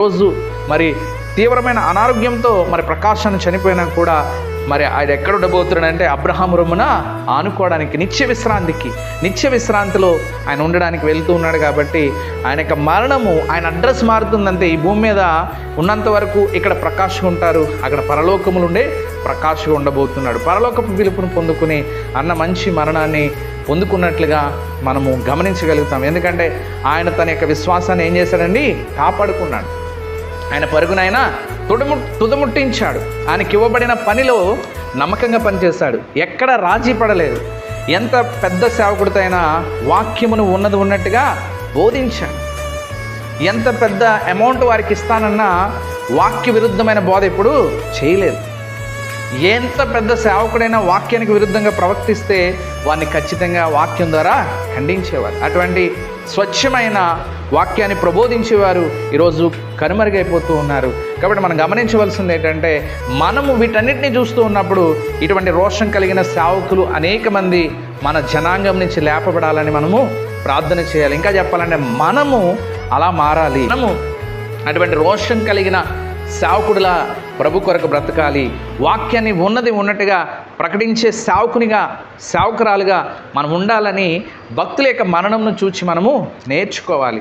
రోజు మరి తీవ్రమైన అనారోగ్యంతో మరి ప్రకాశాన్ని చనిపోయినా కూడా మరి ఆయన ఎక్కడ ఉండబోతున్నాడంటే అబ్రహాం రొమ్మున ఆనుకోవడానికి నిత్య విశ్రాంతికి నిత్య విశ్రాంతిలో ఆయన ఉండడానికి వెళ్తూ ఉన్నాడు కాబట్టి ఆయన యొక్క మరణము ఆయన అడ్రస్ మారుతుందంటే ఈ భూమి మీద ఉన్నంత వరకు ఇక్కడ ప్రకాశం ఉంటారు అక్కడ పరలోకములు ఉండే ప్రకాశం ఉండబోతున్నాడు. పరలోకపు పిలుపును పొందుకుని అన్న మంచి మరణాన్ని పొందుకున్నట్లుగా మనము గమనించగలుగుతాం. ఎందుకంటే ఆయన తన యొక్క విశ్వాసాన్ని ఏం చేశాడండి? కాపాడుకున్నాడు. ఆయన పరుగునైన తుడము తుదముట్టించాడు. ఆయనకి ఇవ్వబడిన పనిలో నమ్మకంగా పనిచేశాడు. ఎక్కడ రాజీ పడలేదు. ఎంత పెద్ద సేవకుడితో వాక్యమును ఉన్నది ఉన్నట్టుగా బోధించాడు. ఎంత పెద్ద అమౌంట్ వారికి ఇస్తానన్నా వాక్య విరుద్ధమైన బోధ ఇప్పుడు చేయలేదు. ఎంత పెద్ద సేవకుడైనా వాక్యానికి విరుద్ధంగా ప్రవర్తిస్తే వారిని ఖచ్చితంగా వాక్యం ద్వారా ఖండించేవారు. అటువంటి స్వచ్ఛమైన వాక్యాన్ని ప్రబోధించేవారు ఈరోజు కనుమరుగైపోతూ ఉన్నారు. కాబట్టి మనం గమనించవలసింది ఏంటంటే మనము వీటన్నిటిని చూస్తూ ఉన్నప్పుడు ఇటువంటి రోషం కలిగిన సేవకులు అనేక మంది మన జనాంగం నుంచి లేపబడాలని మనము ప్రార్థన చేయాలి. ఇంకా చెప్పాలంటే మనము అలా మారాలి. మనము అటువంటి రోషం కలిగిన సేవకుడిలా ప్రభు కొరకు బ్రతకాలి. వాక్యాన్ని ఉన్నది ఉన్నట్టుగా ప్రకటించే సేవకునిగా సేవకురాలుగా మనం ఉండాలని భక్తుల యొక్క మరణంను చూచి మనము నేర్చుకోవాలి.